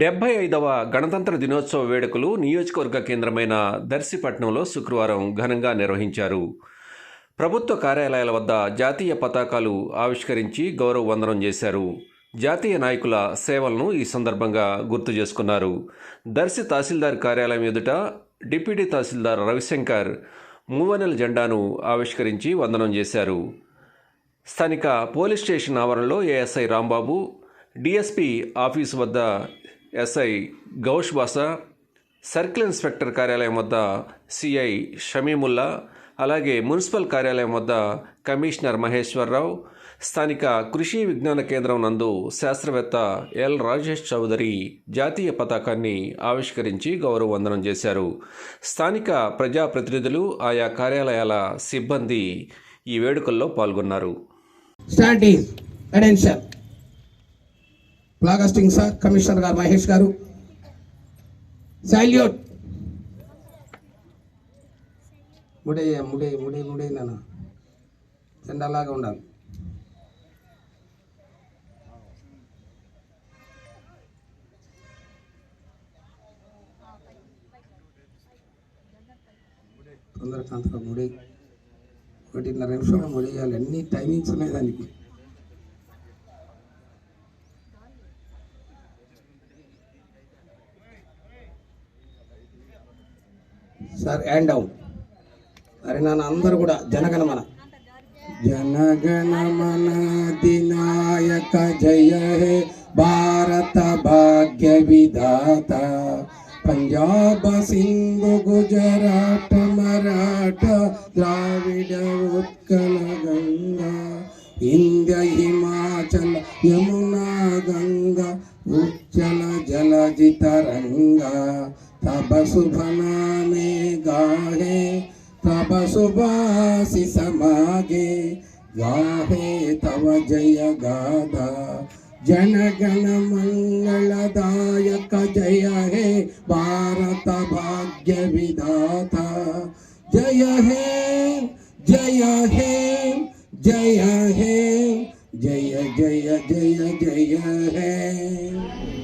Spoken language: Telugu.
డెబ్బై ఐదవ గణతంత్ర దినోత్సవ వేడుకలు నియోజకవర్గ కేంద్రమైన దర్శిపట్నంలో శుక్రవారం ఘనంగా నిర్వహించారు. ప్రభుత్వ కార్యాలయాల వద్ద జాతీయ పతాకాలు ఆవిష్కరించి గౌరవ వందనం చేశారు. జాతీయ నాయకుల సేవలను ఈ సందర్భంగా గుర్తు చేసుకున్నారు. దర్శి తహసీల్దార్ కార్యాలయం ఎదుట డిప్యూటీ తహసీల్దార్ రవిశంకర్ మూవనెల జెండాను ఆవిష్కరించి వందనం చేశారు. స్థానిక పోలీస్ స్టేషన్ ఆవరణలో ఏఎస్ఐ రాంబాబు డిఎస్పి ఆఫీసు వద్ద SI Ghouse Basha circle inspector కార్యాలయం వద్ద సిఐ షమీముల్లా అలాగే మున్సిపల్ కార్యాలయం వద్ద కమిషనర్ మహేశ్వరరావు స్థానిక కృషి విజ్ఞాన కేంద్రం నందు శాస్త్రవేత్త ఎల్ రాజేష్ చౌదరి జాతీయ పతాకాన్ని ఆవిష్కరించి గౌరవ వందనం చేశారు. స్థానిక ప్రజాప్రతినిధులు ఆయా కార్యాలయాల సిబ్బంది ఈ వేడుకల్లో పాల్గొన్నారు. స్టార్ట్ సార్ కమిషనర్ గారు మహేష్ గారు. సాల్యూట్. ముడే ముడే ముడే ముడే నాన్న. జెండాలాగా ఉండాలి. తొందరగా ముడే ఒకటిన్నర నిమిషంలో ముడేయాలి. అన్ని టైమింగ్స్ ఉన్నాయి దానికి. సార్ హ్యాండ్ డౌన్ అరే నాన్న అందరూ కూడా జనగణమన. జనగణమన దినాయక జయ హే భారత భాగ్య విధాత. పంజాబ్ సింధు గుజరాట మరాఠ ద్రావిడ ఉత్కల గంగా. ఇంద్య హిమాచల యమునా గంగా. जल जल जित रंगा तब सुभना में गाहे, तब सुबासी समागे, गाहे तब जय गाधा। जन गण मंगलदायक जय हे भारत भाग्य विधाता। जय हे जय हे जय हे, जय जय जय जय हे।